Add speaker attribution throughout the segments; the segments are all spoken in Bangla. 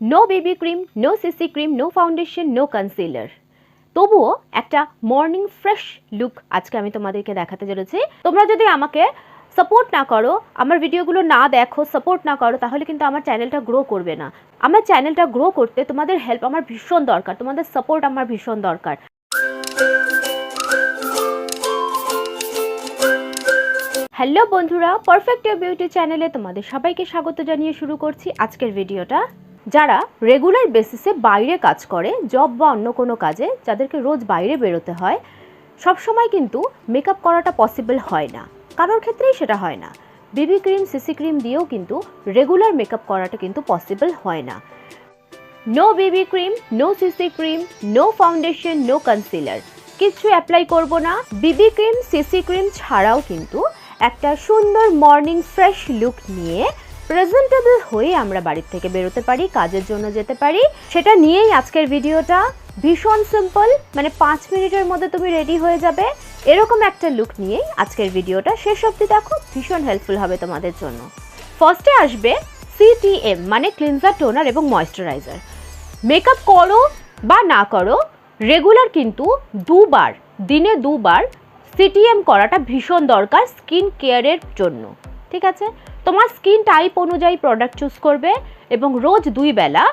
Speaker 1: No baby cream no CC cream no foundation no concealer তবুও একটা মর্নিং ফ্রেশ লুক আজকে আমি তোমাদেরকে দেখাতে চলেছি। তোমরা যদি আমাকে সাপোর্ট না করো, আমার ভিডিওগুলো না দেখো সাপোর্ট না করো, তাহলে কিন্তু আমার চ্যানেলটা গ্রো করবে না। আমার চ্যানেলটা গ্রো করতে তোমাদের হেল্প আমার ভীষণ দরকার, তোমাদের সাপোর্ট আমার ভীষণ দরকার। হ্যালো বন্ধুরা পারফেক্ট বিউটি চ্যানেলে তোমাদের সবাইকে স্বাগত জানিয়ে শুরু করছি আজকের ভিডিওটা যারা রেগুলার বেসিসে বাইরে কাজ করে জব বা অন্য কোনো কাজে, যাদেরকে রোজ বাইরে বেরোতে হয় সব সময় কিন্তু মেকআপ করাটা পসিবল হয় না। কারোর ক্ষেত্রেই সেটা হয় না। বিবি ক্রিম সিসি ক্রিম দিয়েও কিন্তু রেগুলার মেকআপ করাটা কিন্তু পসিবল হয় না। No baby cream no CC cream no foundation no concealer কিছু অ্যাপ্লাই করব না। বিবি ক্রিম সিসি ক্রিম ছাড়াও কিন্তু একটা সুন্দর মর্নিং ফ্রেশ লুক নিয়ে প্রেজেন্টেবল হয়ে আমরা বাড়ির থেকে বেরোতে পারি, কাজের জন্য যেতে পারি। সেটা নিয়েই আজকের ভিডিওটা। ভীষণ সিম্পল মানে পাঁচ মিনিটের মধ্যে তুমি রেডি হয়ে যাবে। এরকম একটা লুক নিয়েই আজকের ভিডিওটা। শেষ অবধি দেখো, ভীষণ হেল্পফুল হবে তোমাদের জন্য। ফার্স্টে আসবে সিটিএম মানে ক্লিনজার টোনার এবং ময়শ্চারাইজার মেকআপ করো বা না করো রেগুলার কিন্তু দুবার, দিনে দুবার সিটিএম করাটা ভীষণ দরকার স্কিন কেয়ারের জন্য। ঠিক আছে? তোমার স্কিন টাইপ অনুযায়ী প্রোডাক্ট চুজ করবে এবং রোজ দুই বেলা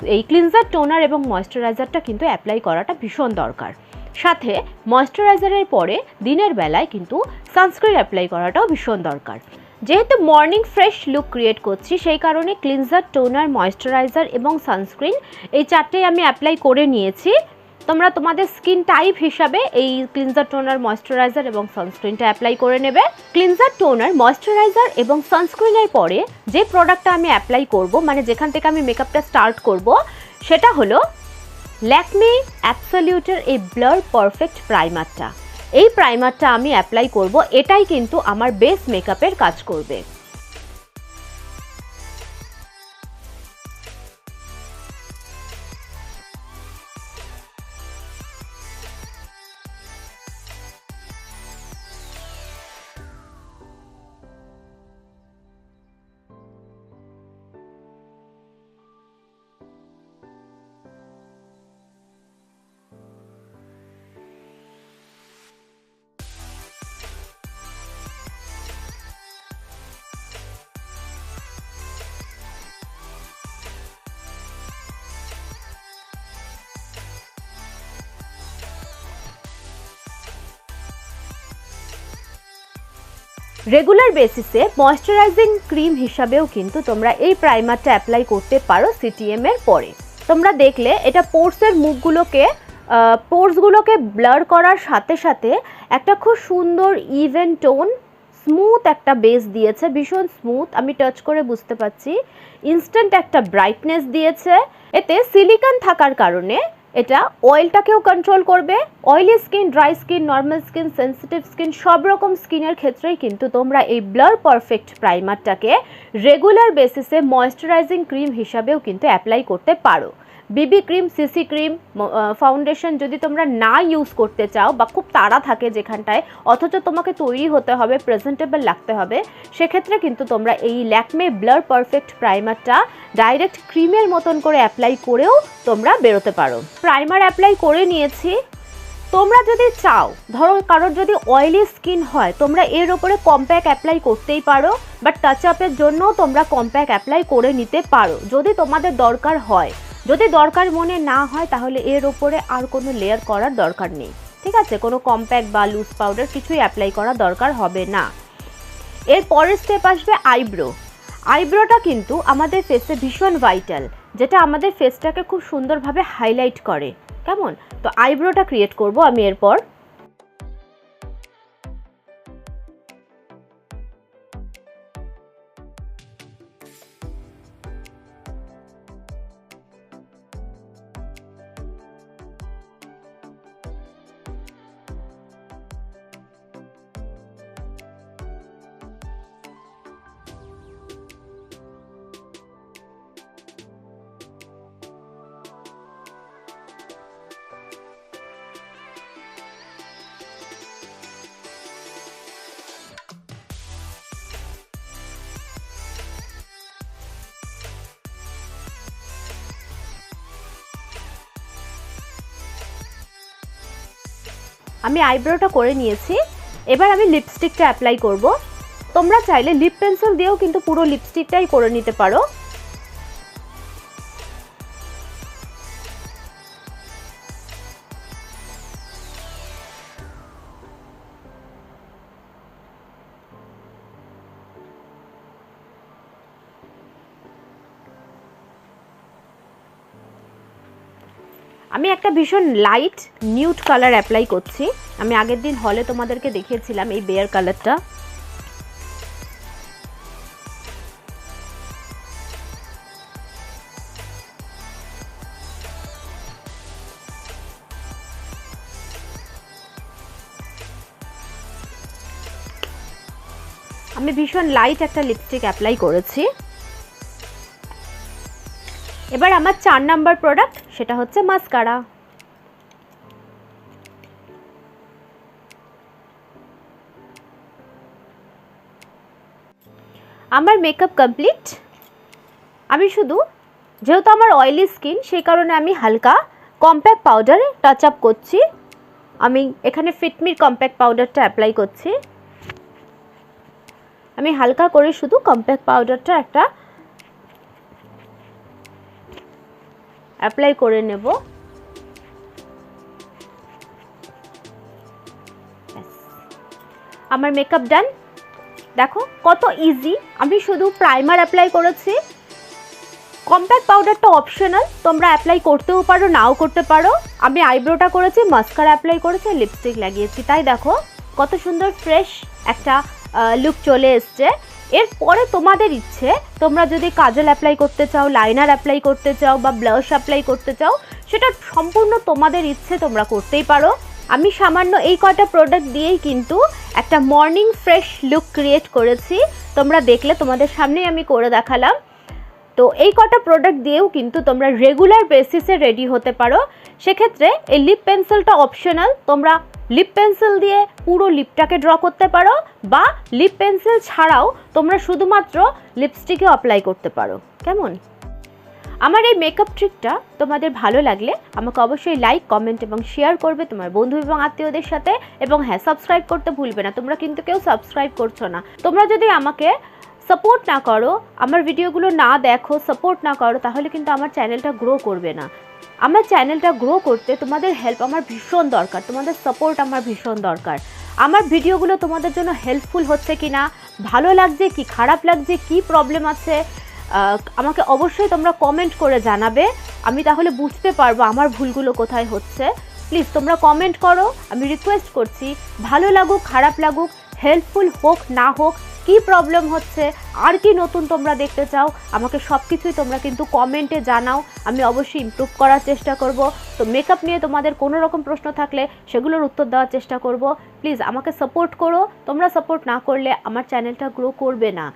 Speaker 1: এই ক্লিনজার টোনার এবং ময়শ্চারাইজারটা কিন্তু অ্যাপ্লাই করাটা ভীষণ দরকার। সাথে ময়শ্চারাইজারের পরে দিনের বেলায় কিন্তু সানস্ক্রিন অ্যাপ্লাই করাটাও ভীষণ দরকার। যেহেতু মর্নিং ফ্রেশ লুক ক্রিয়েট করছি, সেই কারণে ক্লিনজার টোনার ময়শ্চারাইজার এবং সানস্ক্রিন এই চারটেই আমি অ্যাপ্লাই করে নিয়েছি। তোমরা তোমাদের স্কিন টাইপ হিসাবে এই ক্লিনজার টোনার ময়শ্চারাইজার এবং সানস্ক্রিনটা অ্যাপ্লাই করে নেবে। ক্লিনজার টোনার ময়শ্চারাইজার এবং সানস্ক্রিনের পরে যে প্রোডাক্টটা আমি অ্যাপ্লাই করব মানে যেখান থেকে আমি মেকআপটা স্টার্ট করব, সেটা হলো ল্যাকমে অ্যাবসলিউটের এই ব্লার পারফেক্ট প্রাইমারটা এই প্রাইমারটা আমি অ্যাপ্লাই করব, এটাই কিন্তু আমার বেস মেকআপের কাজ করবে। রেগুলার বেসিসে ময়শ্চারাইজিং ক্রিম হিসাবেও কিন্তু তোমরা এই প্রাইমারটা অ্যাপ্লাই করতে পারো সিটিএম এর পরে। তোমরা দেখলে এটা পোর্সের মুখগুলোকে পোর্সগুলোকে ব্লার করার সাথে সাথে একটা খুব সুন্দর ইভেন টোন স্মুথ একটা বেস দিয়েছে, ভীষণ স্মুথ আমি টাচ করে বুঝতে পারছি। ইনস্ট্যান্ট একটা ব্রাইটনেস দিয়েছে। এতে সিলিকন থাকার কারণে এটা অয়েলটাকেও কন্ট্রোল করবে oily skin dry skin normal skin sensitive skin সব রকম স্কিনের ক্ষেত্রেই কিন্তু তোমরা এই ব্লার পারফেক্ট প্রাইমারটাকে রেগুলার বেসিসে ময়েশ্চারাইজিং ক্রিম হিসাবেও কিন্তু অ্যাপ্লাই করতে পারো। বিবি ক্রিম, সিসি ক্রিম ফাউন্ডেশন যদি তোমরা না ইউজ করতে চাও বা খুব তাড়া থাকে যেখানটায়, অথচ তোমাকে তৈরি হতে হবে প্রেজেন্টেবল লাগতে হবে, সেক্ষেত্রে কিন্তু তোমরা এই ল্যাকমে ব্লার পারফেক্ট প্রাইমারটা ডাইরেক্ট ক্রিমের মতন করে অ্যাপ্লাই করেও তোমরা বেরোতে পারো। প্রাইমার অ্যাপ্লাই করে নিয়েছি। তোমরা যদি চাও, ধরো কারোর যদি অয়েলি স্কিন হয়, তোমরা এর ওপরে কম্প্যাক অ্যাপ্লাই করতেই পারো বাট টাচ আপের জন্যও তোমরা কম্প্যাক অ্যাপ্লাই করে নিতে পারো। যদি তোমাদের দরকার হয় যদি দরকার মনে না হয়, তাহলে এর ওপরে আর কোনো লেয়ার করার দরকার নেই। ঠিক আছে? কোনো কম্প্যাক্ট বা লুজ পাউডার কিছুই অ্যাপ্লাই করা দরকার হবে না। এর পরের স্টেপ আসবে আইব্রো আইব্রোটা কিন্তু আমাদের ফেসে ভীষণ ভাইটাল যেটা আমাদের ফেসটাকে খুব সুন্দরভাবে হাইলাইট করে। কেমন? তো আইব্রোটা ক্রিয়েট করব আমি এরপর। আমি আইব্রোটা করে নিয়েছি। এবার আমি লিপস্টিকটা অ্যাপ্লাই করব। তোমরা চাইলে লিপ পেন্সিল দিয়েও কিন্তু পুরো লিপস্টিকটাই করে নিতে পারো। আমি একটা ভীষণ লাইট নিউট কালার অ্যাপ্লাই করছি। আমি আগের দিন হলে তোমাদেরকে দেখিয়েছিলাম এই বেয়ার কালারটা আমি ভীষণ লাইট একটা লিপস্টিক অ্যাপ্লাই করেছি। এবার আমার চার নাম্বার প্রোডাক্ট সেটা হচ্ছে মাস্কারা। আমার মেকআপ কমপ্লিট আমি শুধু, যেহেতু আমার অয়েলি স্কিন সেই কারণে আমি হালকা কম্প্যাক্ট পাউডারে টাচ আপ করছি। আমি এখানে ফিটমির কম্প্যাক্ট পাউডারটা অ্যাপ্লাই করছি। আমি হালকা করে শুধু কম্প্যাক্ট পাউডারটা একটা অ্যাপ্লাই করে নেব। আমার মেকআপ ডান দেখো, কত ইজি আমি শুধু প্রাইমার অ্যাপ্লাই করেছি। কম্প্যাক্ট পাউডারটা অপশনাল তোমরা অ্যাপ্লাই করতেও পারো, নাও করতে পারো। আমি আইব্রোটা করেছি মাস্কারা অ্যাপ্লাই করেছি লিপস্টিক লাগিয়েছি। তাই দেখো, কত সুন্দর ফ্রেশ একটা লুক চলে এসছে। এরপরে তোমাদের ইচ্ছে, তোমরা যদি কাজল অ্যাপ্লাই করতে চাও লাইনার অ্যাপ্লাই করতে চাও বা ব্লাশ অ্যাপ্লাই করতে চাও, সেটা সম্পূর্ণ তোমাদের ইচ্ছে তোমরা করতেই পারো। আমি সামান্য এই কয়টা প্রোডাক্ট দিয়েই কিন্তু একটা মর্নিং ফ্রেশ লুক ক্রিয়েট করেছি। তোমরা দেখলে তোমাদের সামনেই আমি করে দেখালাম। তো এই কটা প্রোডাক্ট দিয়েও কিন্তু তোমরা রেগুলার বেসিসে রেডি হতে পারো। সেক্ষেত্রে এই লিপ পেন্সিলটা অপশনাল তোমরা লিপ পেন্সিল দিয়ে পুরো লিপটাকে ড্র করতে পারো বা লিপ পেন্সিল ছাড়াও তোমরা শুধুমাত্র লিপস্টিকে অ্যাপ্লাই করতে পারো। কেমন? আমার এই মেকআপ ট্রিকটা তোমাদের ভালো লাগলে আমাকে অবশ্যই লাইক কমেন্ট এবং শেয়ার করবে তোমার বন্ধু এবং আত্মীয়দের সাথে এবং হ্যাঁ সাবস্ক্রাইব করতে ভুলবে না। তোমরা কিন্তু কেউ সাবস্ক্রাইব করছ না। তোমরা যদি আমাকে সাপোর্ট না করো, আমার ভিডিওগুলো না দেখো সাপোর্ট না করো, তাহলে কিন্তু আমার চ্যানেলটা গ্রো করবে না। আমার চ্যানেলটা গ্রো করতে তোমাদের হেল্প আমার ভীষণ দরকার, তোমাদের সাপোর্ট আমার ভীষণ দরকার। আমার ভিডিওগুলো তোমাদের জন্য হেল্পফুল হচ্ছে কি না ভালো লাগছে কি, খারাপ লাগছে, কি প্রবলেম আছে আমাকে অবশ্যই তোমরা কমেন্ট করে জানাবে। আমি তাহলে বুঝতে পারব আমার ভুলগুলো কোথায় হচ্ছে। প্লিজ তোমরা কমেন্ট করো, আমি রিকোয়েস্ট করছি, ভালো লাগুক, খারাপ লাগুক হেল্পফুল হোক, না হোক কি প্রবলেম হচ্ছে? আর কি নতুন তোমরা দেখতে চাও? আমাকে সব কিছুই তোমরা কিন্তু কমেন্টে জানাও। আমি অবশ্যই ইমপ্রুভ করার চেষ্টা করব। তো মেকআপ নিয়ে তোমাদের কোনো রকম প্রশ্ন থাকলে সেগুলোর উত্তর দেওয়ার চেষ্টা করব। প্লিজ আমাকে সাপোর্ট করো। তোমরা সাপোর্ট না করলে আমার চ্যানেলটা গ্রো করবে না।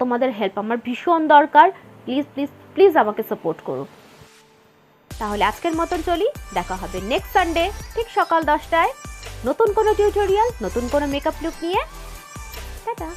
Speaker 1: তোমাদের হেল্প আমার ভীষণ দরকার। প্লিজ প্লিজ প্লিজ আমাকে সাপোর্ট করো। তাহলে আজকের মতন চলি। দেখা হবে নেক্সট সানডে ঠিক সকাল দশটায়। নতুন কোনো টিউটোরিয়াল নতুন কোনো মেকআপ লুক নিয়ে। টাটা।